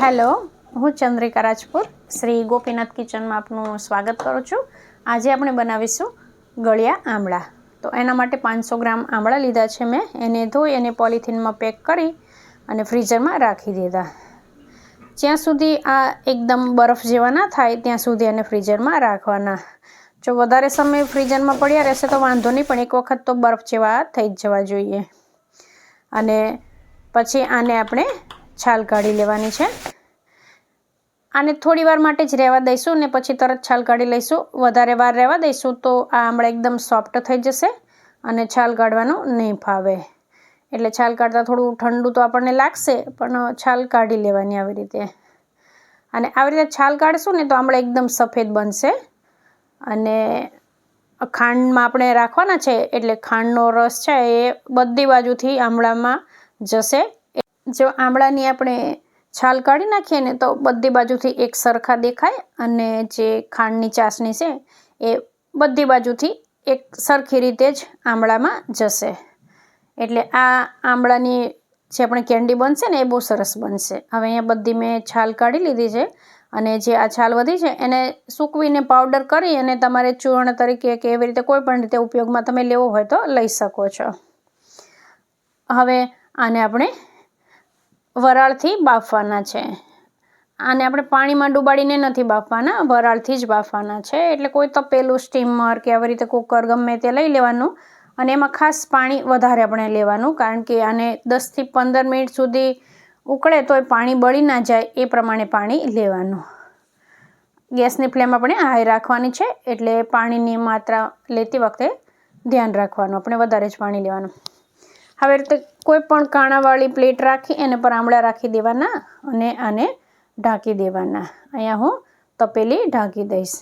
Hello, હું ચંદ્રિકા રાજપુર શ્રી ગોપીનાથ કિચનમાં આપનું સ્વાગત કરું છું. આજે આપણે બનાવીશું ગળ્યા આમળા. તો એના માટે પાંચસો ગ્રામ આમળા લીધા છે મેં. એને ધોઈ અને પોલિથીનમાં પેક કરી અને ફ્રીઝરમાં રાખી દીધા. જ્યાં સુધી આ એકદમ બરફ જેવા ના થાય, ત્યાં સુધી એને ફ્રીઝરમાં રાખવાના. જો વધારે સમય ફ્રીઝરમાં પડ્યા રહેશે તો વાંધો નહીં, પણ એક વખત તો બરફ જેવા થઈ જ જવા જોઈએ. અને પછી આને આપણે છાલ કાઢી લેવાની છે. આને થોડી વાર માટે જ રહેવા દઈશું ને પછી તરત છાલ કાઢી લઈશું. વધારે વાર રહેવા દઈશું તો આ આમળા એકદમ સોફ્ટ થઈ જશે અને છાલ કાઢવાનું નહીં ફાવે એટલે છાલ કાઢતા થોડું ઠંડુ તો આપણને લાગશે, પણ છાલ કાઢી લેવાની આવી રીતે. અને આવી રીતે છાલ કાઢશું ને તો આમળા એકદમ સફેદ બનશે. અને ખાંડમાં આપણે રાખવાના છે, એટલે ખાંડનો રસ છે એ બધી બાજુથી આમળામાં જશે. જો આમળાની આપણે છાલ કાઢી નાખીએ ને તો બધી બાજુથી એક સરખા દેખાય અને જે ખાંડની ચાસણી છે એ બધી બાજુથી એક સરખી રીતે જ આમળામાં જશે. એટલે આ આમળાની જે આપણે કેન્ડી બનશે ને એ બહુ સરસ બનશે. હવે અહીંયા બધી મેં છાલ કાઢી લીધી છે અને જે આ છાલ વધી છે એને સૂકવીને પાવડર કરી અને તમારે ચૂર્ણ તરીકે કે એવી રીતે કોઈ પણ રીતે ઉપયોગમાં તમે લેવો હોય તો લઈ શકો છો. હવે આને આપણે વરાળથી બાફવાના છે. આને આપણે પાણીમાં ડુબાડીને નથી બાફવાના, વરાળથી જ બાફવાના છે. એટલે કોઈ તપેલું સ્ટીમર કે આવી રીતે કુકર ગમે તે લઈ લેવાનું અને એમાં ખાસ પાણી વધારે આપણે લેવાનું, કારણ કે આને દસથી પંદર મિનિટ સુધી ઉકળે તો એ પાણી બળી ના જાય એ પ્રમાણે પાણી લેવાનું. ગેસની ફ્લેમ આપણે હાઈ રાખવાની છે, એટલે પાણીની માત્રા લેતી વખતે ધ્યાન રાખવાનું, આપણે વધારે જ પાણી લેવાનું. હવે રીતે કોઈ પણ કાણાવાળી પ્લેટ રાખી, એને પર આમળા રાખી દેવાના અને આને ઢાંકી દેવાના. અહીંયા હું તપેલી ઢાંકી દઈશ.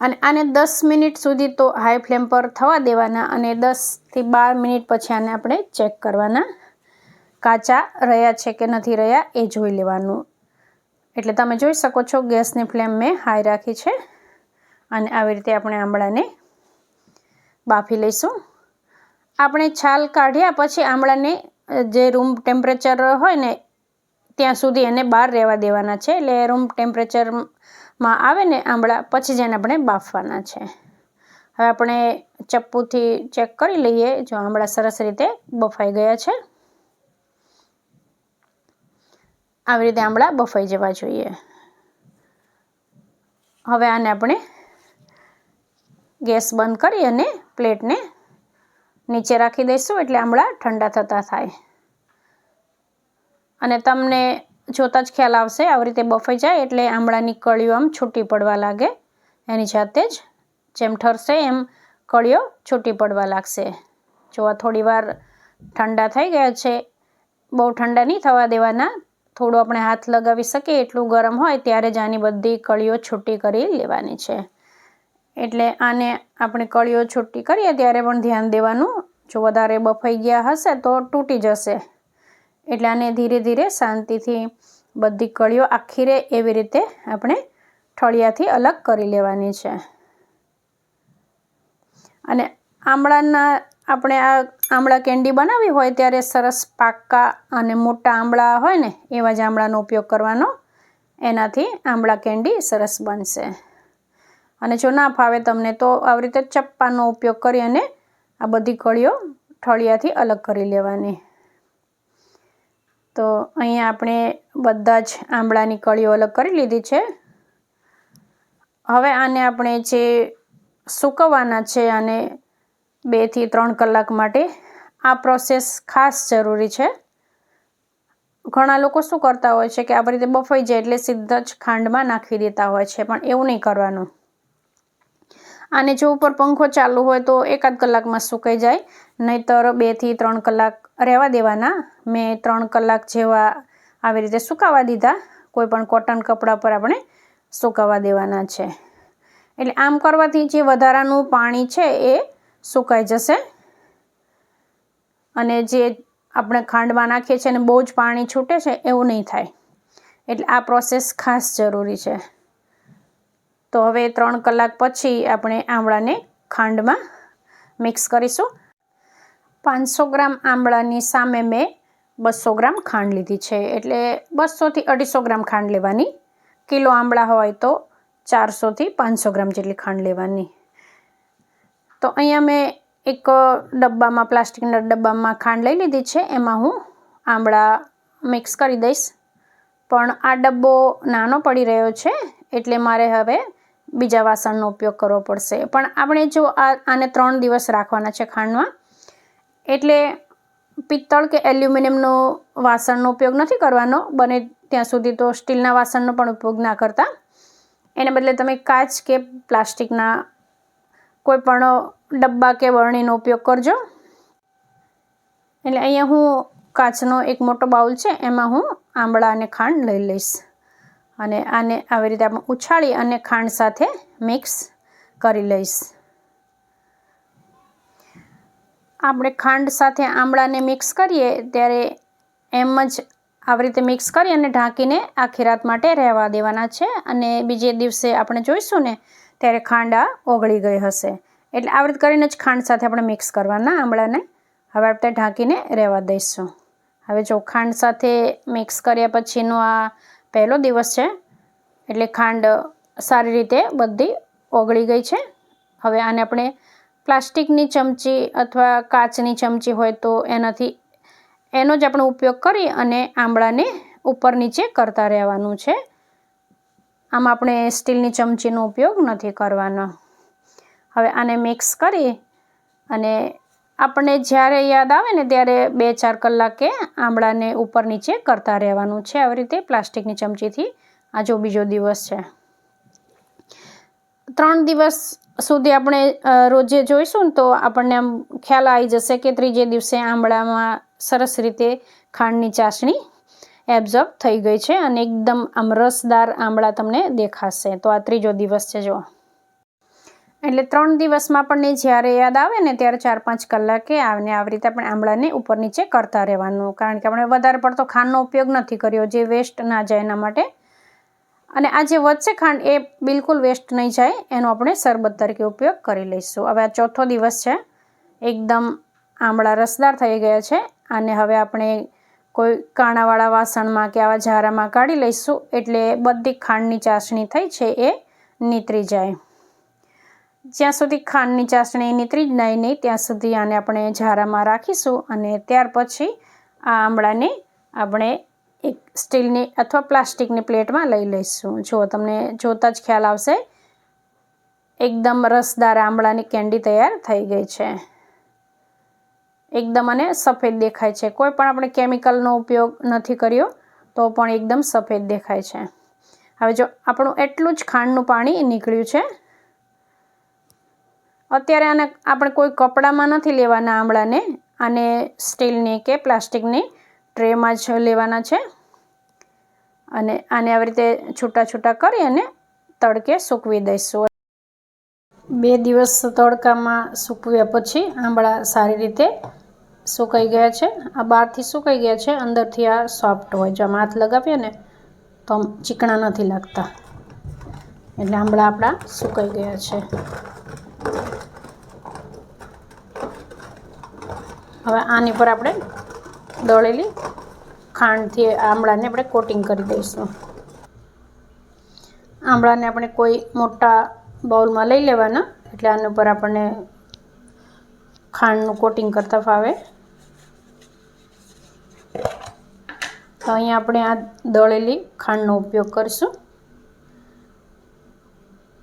અને આને દસ મિનિટ સુધી તો હાઈ ફ્લેમ પર થવા દેવાના અને દસથી બાર મિનિટ પછી આને આપણે ચેક કરવાના. કાચા રહ્યા છે કે નથી રહ્યા એ જોઈ લેવાનું. એટલે તમે જોઈ શકો છો ગેસની ફ્લેમ મેં હાઈ રાખી છે. અને આવી રીતે આપણે આમળાને બાફી લઈશું. આપણે છાલ કાઢ્યા પછી આમળાને જે રૂમ ટેમ્પરેચર હોય ને, ત્યાં સુધી એને બહાર રહેવા દેવાના છે. એટલે રૂમ ટેમ્પરેચરમાં આવે ને આમળા, પછી જ એને આપણે બાફવાના છે. હવે આપણે ચપ્પુથી ચેક કરી લઈએ, જો આમળા સરસ રીતે બફાઈ ગયા છે. આવી રીતે આમળા બફાઈ જવા જોઈએ. હવે આને આપણે ગેસ બંધ કરી અને પ્લેટને નીચે રાખી દઈશું એટલે આમળા ઠંડા થતા થાય. અને તમને જોતાં જ ખ્યાલ આવશે, આવી રીતે બફાઈ જાય એટલે આમળાની કળીઓ આમ છૂટી પડવા લાગે. એની જાતે જ જેમ ઠરશે એમ કળીઓ છૂટી પડવા લાગશે. જોવા થોડી વાર ઠંડા થઈ ગયા છે. બહુ ઠંડા નહીં થવા દેવાના. થોડું આપણે હાથ લગાવી શકીએ, એટલું ગરમ હોય ત્યારે જ આની બધી કળીઓ છૂટી કરી લેવાની છે. એટલે આને આપણે કળીઓ છૂટી કરીએ ત્યારે પણ ધ્યાન દેવાનું. જો વધારે બફાઈ ગયા હશે તો તૂટી જશે. એટલે આને ધીરે ધીરે શાંતિથી બધી કળીઓ આખી રહે એવી રીતે આપણે ઠળિયાથી અલગ કરી લેવાની છે. અને આમળાના આપણે આ આમળા કેન્ડી બનાવી હોય ત્યારે સરસ પાકા અને મોટા આમળા હોય ને એવા જ આમળાનો ઉપયોગ કરવાનો. એનાથી આમળા કેન્ડી સરસ બનશે. અને જો ના ફાવે તમને તો આવી રીતે ચપ્પાનો ઉપયોગ કરી અને આ બધી કળીઓ ઠળિયાથી અલગ કરી લેવાની. તો અહીંયા આપણે બધા જ આંબળાની કળીઓ અલગ કરી લીધી છે. હવે આને આપણે જે સૂકવવાના છે અને બેથી ત્રણ કલાક માટે આ પ્રોસેસ ખાસ જરૂરી છે. ઘણા લોકો શું કરતા હોય છે કે આવી રીતે બફાઈ જાય એટલે સીધા જ ખાંડમાં નાખી દેતા હોય છે, પણ એવું નહીં કરવાનું. આને જો ઉપર પંખો ચાલુ હોય તો એકાદ કલાકમાં સુકાઈ જાય. નહીંતર બેથી ત્રણ કલાક રહેવા દેવાના. મેં ત્રણ કલાક જેવા આવી રીતે સુકાવા દીધા. કોઈપણ કોટન કપડા પર આપણે સુકાવા દેવાના છે. એટલે આમ કરવાથી જે વધારાનું પાણી છે એ સુકાઈ જશે. અને જે આપણે ખાંડમાં નાખીએ છીએ અને બહુ જ પાણી છૂટે છે એવું નહીં થાય. એટલે આ પ્રોસેસ ખાસ જરૂરી છે. તો હવે ત્રણ કલાક પછી આપણે આમળાને ખાંડમાં મિક્સ કરીશું. પાંચસો ગ્રામ આમળાની સામે મેં બસો ગ્રામ ખાંડ લીધી છે. એટલે બસોથી અઢીસો ગ્રામ ખાંડ લેવાની. કિલો આંબળા હોય તો ચારસોથી પાંચસો ગ્રામ જેટલી ખાંડ લેવાની. તો અહીંયા મેં એક ડબ્બામાં, પ્લાસ્ટિકના ડબ્બામાં ખાંડ લઈ લીધી છે. એમાં હું આંબળા મિક્સ કરી દઈશ. પણ આ ડબ્બો નાનો પડી રહ્યો છે, એટલે મારે હવે બીજા વાસણનો ઉપયોગ કરવો પડશે. પણ આપણે જો આ આને ત્રણ દિવસ રાખવાના છે ખાંડમાં, એટલે પિત્તળ કે એલ્યુમિનિયમનો વાસણનો ઉપયોગ નથી કરવાનો. બને ત્યાં સુધી તો સ્ટીલના વાસણનો પણ ઉપયોગ ના કરતા. એને બદલે તમે કાચ કે પ્લાસ્ટિકના કોઈ પણ ડબ્બા કે બરણીનો ઉપયોગ કરજો. એટલે અહીંયા હું કાચનો એક મોટો બાઉલ છે, એમાં હું આંબળા અને ખાંડ લઈ લઈશ. અને આને આવી રીતે આપણે ઉછાળી અને ખાંડ સાથે મિક્સ કરી લઈશ. આપણે ખાંડ સાથે આમળાને મિક્સ કરીએ ત્યારે એમ જ આવી રીતે મિક્સ કરી અને ઢાંકીને આખી રાત માટે રહેવા દેવાના છે અને બીજે દિવસે આપણે જોઈશું ને ત્યારે ખાંડ આ ઓગળી ગઈ હશે. એટલે આવી રીતે કરીને જ ખાંડ સાથે આપણે મિક્સ કરવાના આમળાને. હવે આપણે ઢાંકીને રહેવા દઈશું. હવે જો ખાંડ સાથે મિક્સ કર્યા પછીનું આ પહેલો દિવસ છે. એટલે ખાંડ સારી રીતે બધી ઓગળી ગઈ છે. હવે આને આપણે પ્લાસ્ટિકની ચમચી અથવા કાચની ચમચી હોય તો એનાથી એનો જ આપણે ઉપયોગ કરી અને આંબળાને ઉપર નીચે કરતા રહેવાનું છે. આમાં આપણે સ્ટીલની ચમચીનો ઉપયોગ નથી કરવાનો. હવે આને મિક્સ કરી અને આપણને જ્યારે યાદ આવે ને ત્યારે બે ચાર કલાકે આંબળાને ઉપર નીચે કરતા રહેવાનું છે આવી રીતે પ્લાસ્ટિકની ચમચીથી. આ જો બીજો દિવસ છે. ત્રણ દિવસ સુધી આપણે રોજે જોઈશું ને તો આપણને આમ ખ્યાલ આવી જશે કે ત્રીજે દિવસે આંબળામાં સરસ રીતે ખાંડની ચાસણી એબ્ઝોર્બ થઈ ગઈ છે અને એકદમ આમ રસદાર આંબળા તમને દેખાશે. તો આ ત્રીજો દિવસ છે જો. એટલે ત્રણ દિવસમાં આપણને જ્યારે યાદ આવે ને ત્યારે ચાર પાંચ કલાકે આવને આવી રીતે આપણે આંબળાને ઉપર નીચે કરતા રહેવાનું. કારણ કે આપણે વધારે પડતો ખાંડનો ઉપયોગ નથી કર્યો, જે વેસ્ટ ના જાય એના માટે. અને આ જે વધશે ખાંડ એ બિલકુલ વેસ્ટ નહીં જાય, એનો આપણે શરબત તરીકે ઉપયોગ કરી લઈશું. હવે આ ચોથો દિવસ છે. એકદમ આંબળા રસદાર થઈ ગયા છે. અને હવે આપણે કોઈ કાણાવાળા વાસણમાં કે આવા ઝારામાં કાઢી લઈશું. એટલે બધી ખાંડની ચાસણી થઈ છે એ નીતરી જાય. જ્યાં સુધી ખાંડની ચાસણી નીતરી જ નહીં નહીં, ત્યાં સુધી આને આપણે ઝારામાં રાખીશું અને ત્યાર પછી આ આંબળાને આપણે એક સ્ટીલની અથવા પ્લાસ્ટિકની પ્લેટમાં લઈ લઈશું. જો તમને જોતાં જ ખ્યાલ આવશે, એકદમ રસદાર આંબળાની કેન્ડી તૈયાર થઈ ગઈ છે. એકદમ અને સફેદ દેખાય છે. કોઈ પણ આપણે કેમિકલનો ઉપયોગ નથી કર્યો, તો પણ એકદમ સફેદ દેખાય છે. હવે જો આપણું એટલું જ ખાંડનું પાણી નીકળ્યું છે અત્યારે આને આપણે કોઈ કપડામાં નથી લેવાના આમળાને આને સ્ટીલની કે પ્લાસ્ટિકની ટ્રેમાં જ લેવાના છે. અને આને આવી રીતે છૂટા છૂટા કરી અને તડકે સૂકવી દઈશું. બે દિવસ તડકામાં સૂકવ્યા પછી આંબળા સારી રીતે સુકાઈ ગયા છે. આ બહારથી સુકાઈ ગયા છે. અંદરથી આ સોફ્ટ હોય જો આમ હાથ લગાવીએ ને તો આમ ચીકણા નથી લાગતા. એટલે આંબળા આપણા સુકાઈ ગયા છે. હવે આની પર આપણે દળેલી ખાંડથી આમળાને આપણે કોટિંગ કરી દઈશું. આમળાને આપણે કોઈ મોટા બાઉલમાં લઈ લેવાના, એટલે આની ઉપર આપણને ખાંડનું કોટિંગ કરતાં ફાવે. તો અહીંયા આપણે આ દળેલી ખાંડનો ઉપયોગ કરીશું.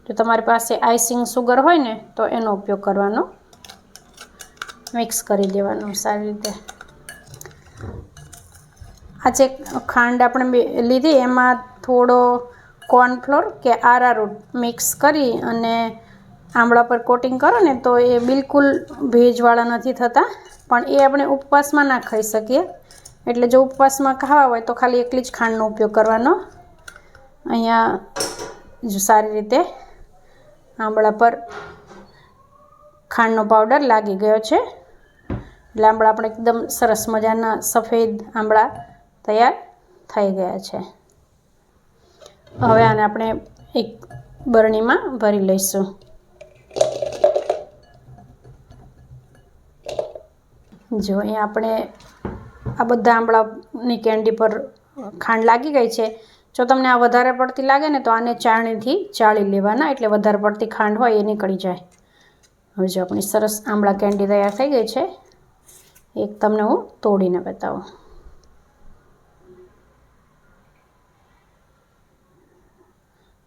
જો તમારી પાસે આઈસિંગ સુગર હોય ને, તો એનો ઉપયોગ કરવાનો. મિક્સ કરી દેવાનું સારી રીતે. આ જે ખાંડ આપણે લીધી, એમાં થોડો કોર્નફ્લોર કે આરારૂટ મિક્સ કરી અને આંબળા પર કોટિંગ કરો ને તો એ બિલકુલ ભેજવાળા નથી થતા. પણ એ આપણે ઉપવાસમાં ના ખાઈ શકીએ. એટલે જો ઉપવાસમાં ખાવા હોય તો ખાલી એકલી જ ખાંડનો ઉપયોગ કરવાનો. અહીંયા જો સારી રીતે આંબળા પર ખાંડનો પાવડર લાગી ગયો છે. એટલે આંબળા આપણે એકદમ સરસ મજાના સફેદ આંબળા તૈયાર થઈ ગયા છે. હવે આને આપણે એક બરણીમાં ભરી લઈશું. જો, અહીંયા આપણે આ બધા આંબળાની કેન્ડી પર ખાંડ લાગી ગઈ છે. જો તમને આ વધારે પડતી લાગે ને તો આને ચાળણીથી ચાળી લેવાના, એટલે વધારે પડતી ખાંડ હોય એ નીકળી જાય. હવે જો, આપણી સરસ આંબળા કેન્ડી તૈયાર થઈ ગઈ છે. એક તમને હું તોડીને બતાવું.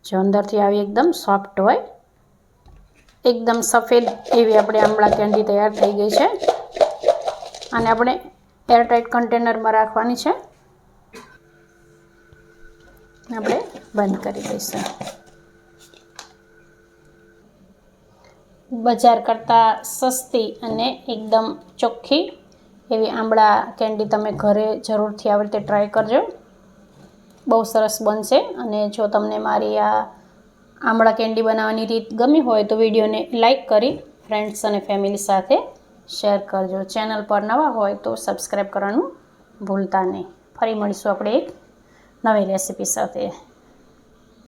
જો અંદરથી આવી એકદમ સોફ્ટ હોય, એકદમ સફેદ એવી આપણે આંબળા કેન્ડી તૈયાર થઈ ગઈ છે. અને આપણે એરટાઇટ કન્ટેનરમાં રાખવાની છે. આપણે બંધ કરી દઈશું. બજાર કરતાં સસ્તી અને એકદમ ચોખ્ખી એવી આંબળા કેન્ડી તમે ઘરે જરૂરથી આવી રીતે ટ્રાય કરજો. બહુ સરસ બનશે અને જો તમને મારી આ આંબળા કેન્ડી બનાવવાની રીત ગમી હોય તો વિડીયોને લાઈક કરી ફ્રેન્ડ્સ અને ફેમિલી સાથે શેર કરજો. ચેનલ પર નવા હોય તો સબસ્ક્રાઈબ કરવાનું ભૂલતા નહીં. ફરી મળીશું આપણે એક નવી રેસીપી સાથે.